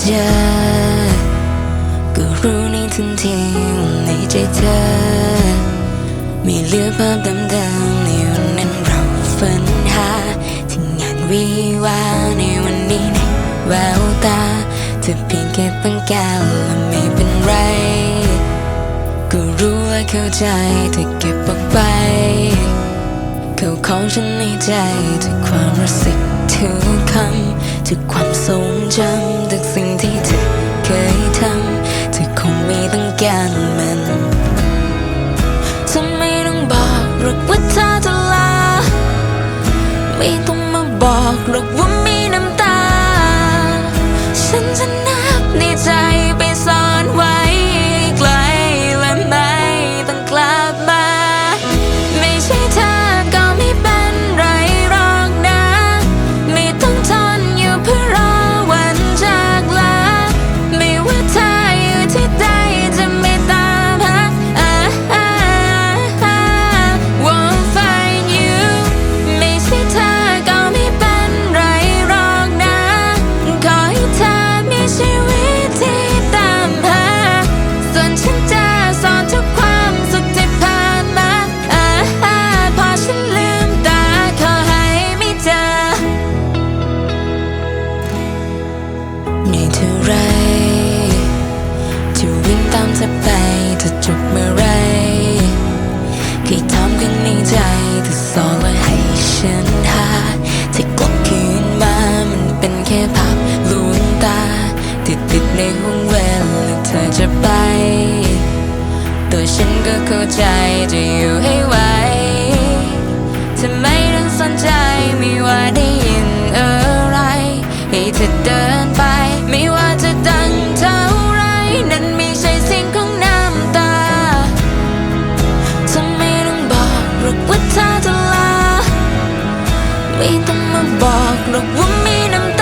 เจอ ก็รู้ในทันทีว่าในใจเธอ มีเหลือภาพเดิมๆในวันนั้นเราฝันหาที่งานวิวาในวันนี้ในแววตาเธอเพียงแค่ตั้งแก้วและไม่เป็นไร ก็รู้และเข้าใจเธอเก็บออกไปเขาของฉันในใจทุกความรู้สึกทุกคำทุกความทรงจำทุกส การมันทำไมต้องบอกหรอกว่าเธอจะลา ไม่ต้องมาบอกหรอกว่ามีน้ำตา ฉันจะ จะไป ตัวฉันก็เข้าใจจะอยู่ให้ไหวทำไมต้องสนใจไม่ว่าได้ยินอะไร ให้เธอเดินไป ไม่ว่าจะดังเท่าไร นั่นไม่ใช่เสียงของน้ำตาทำไมต้องบอกหรอกว่าเธอจะลา ไม่ต้องมาบอกหรอกว่ามีน้ำ